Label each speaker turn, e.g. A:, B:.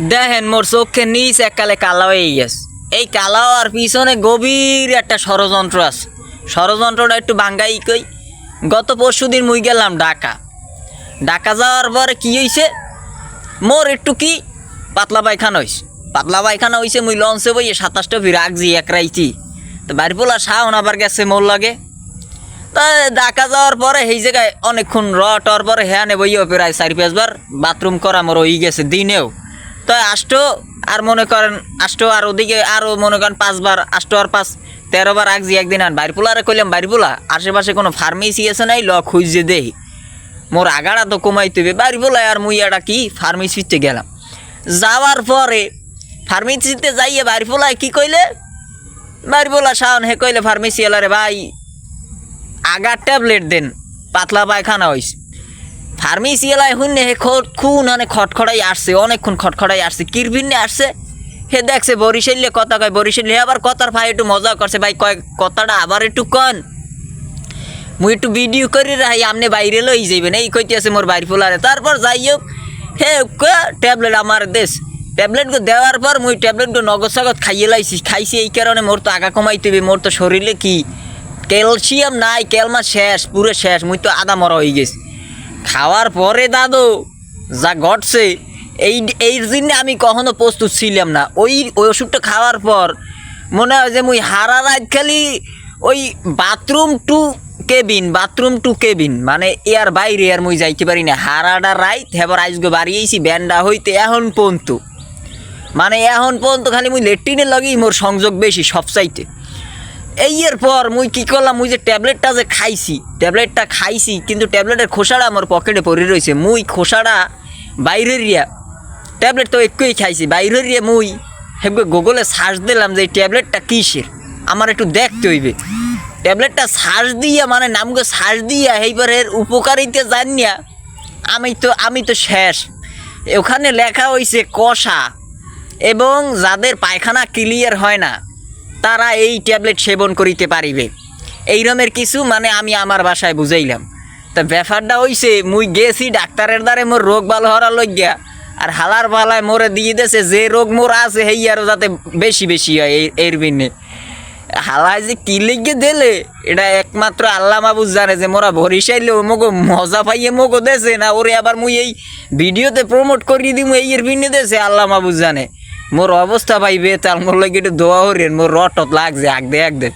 A: দেখেন, মোর চোখে নিচ এককালে কালা হয়ে গেছে। এই কালা হওয়ার পিছনে গভীর একটা ষড়যন্ত্র আছে। ষড়যন্ত্রটা একটু বাঙ্গাই কই, গত পরশু দিন মুই গেলাম ঢাকা। ঢাকা যাওয়ার পরে কি হইছে? মোর একটু কি পাতলা পায়খানা হইছে। পাতলা পায়খানা হইছে, মুই লঞ্চে বইয়ে সাতাশটা ফিরে আগজি এক রাইছি তো বাড়ি পোলা শাহন আবার গেছে মোর লাগে। তা ঢাকা যাওয়ার পরে সেই জায়গায় অনেকক্ষণ র টর পরে হ্যাঁ নেব ইয়ে প্রায় চারি পাঁচবার বাথরুম করা মোর হয়ে গেছে দিনেও। তো আষ্ট আর মনে করেন আষ্ট আর ওদিকে আরও মনে করেন পাঁচবার আষ্ট আর পাঁচ তেরো বার আগজি একদিন আর বাড়ি পোলারে কইলাম বাড়ি পোলা আশেপাশে কোনো ফার্মেসি আছে নাই? ল, খুঁজে দেই। মোর আগাড়া তো কমাইতে হবে। বলে আর মুই এটা কি ফার্মেসিতে গেলাম। যাওয়ার পরে ফার্মেসিতে যাইয়ে বাড়ি পোলায় কি কইলে? বাড়ি পোলা শাওন হে কইলে ফার্মেসি এলারে ভাই, আগার ট্যাবলেট দেন, পাতলা পায়খানা হইছে। ফার্মেসি এলায় শুনে হে খুন মানে খটখটাই আসছে, অনেকক্ষণ খটখটাই আসছে কিরভিনে আসছে। হে দেখছে বরিশালে কথা কয়, বরিশালে আবার কথার ভাই একটু মজা করছে, ভাই কয়, কথাটা আবার একটু কন। মুই একটু ভিডিও করে রাখি আপনি বাইরে লই যাইবেন, এই কইতে আছে মোর বাইরে ফুলারে তারপর যাই হোক হে ট্যাবলেট আমার দেশ। ট্যাবলেট দেওয়ার পর মুই ট্যাবলেট নগদ সাগত খাইয়ে লাইছি, খাইছি এই কারণে মোর তো আগা কমাইতে হবে মোর তো শরীরে কি? ক্যালসিয়াম নাই, ক্যালমা শেষ, পুরো শেষ, মুই তো আদা মরা হয়ে গেছি। খাওয়ার পরে, দাদু, যা ঘটছে, এই এই জন্য আমি কখনো প্রস্তুত ছিলাম না। ওই ওই ওষুধটা খাওয়ার পর মনে হয় যে মুই হারা রাত খালি ওই bathroom to cabin, bathroom to cabin মানে এর বাইরে আর মুই যাইতে পারি না। হারাডা রাইত, হেবার আজকে বাড়িয়েছি, ব্যান্ডা হইতে এখন পর্যন্ত। মানে এখন পর্যন্ত খালি মুই লেট্রিনের লগেই মোর সংযোগ বেশি সবচাইতে। এই এর পর মুই কি করলাম, মুই যে ট্যাবলেটটা যে খাইছি, ট্যাবলেটটা খাইছি, কিন্তু ট্যাবলেটের খোসাটা আমার পকেটে পড়ে রয়েছে মুই খোসাটা বাইরের রিয়া ট্যাবলেট তো একটুই খাইছি, বাইরের রিয়া মুই হেবে গুগলে সার্চ দিলাম যে এই ট্যাবলেটটা কিসের। আমার একটু দেখতে হইবে। ট্যাবলেটটা সার্চ দিয়া মানে নামকে সার্চ দিয়া এইবারের উপকারিতা জানিয়া আমি তো আমি তো শেষ। ওখানে লেখা হইছে কষা, এবং যাদের পায়খানা ক্লিয়ার হয় না তারা এই ট্যাবলেট সেবন করিতে পারিবে। এই রমের কিছু মানে আমি আমার বাসায় বুঝাইলাম। তা ব্যাপারটা হইছে, মুই গেছি ডাক্তারের দ্বারে, মোর রোগ ভালো হওয়ার লইগা আর হালার পালায় মোরে দিয়ে দেছে যে রোগ মোর আছে সেই আরও যাতে বেশি বেশি হয় এই এর বিনে। হালায় যে কি লিগে দিলে, এটা একমাত্র আল্লাহ মাবুজ জানে যে মোরা ভরিসাইলে মগো মজা পাইয়ে মগো দেছে না, ওরে আবার মুই এই ভিডিওতে প্রমোট করিয়ে দিমু, এই এর বিনে দেছে, আল্লাহ মাবুজ জানে। মোর অবস্থা পাইবে তার মোর লাগে একটু দোয়া হরিয়েন মোর রটত লাগছে, আগ দে আগ দে।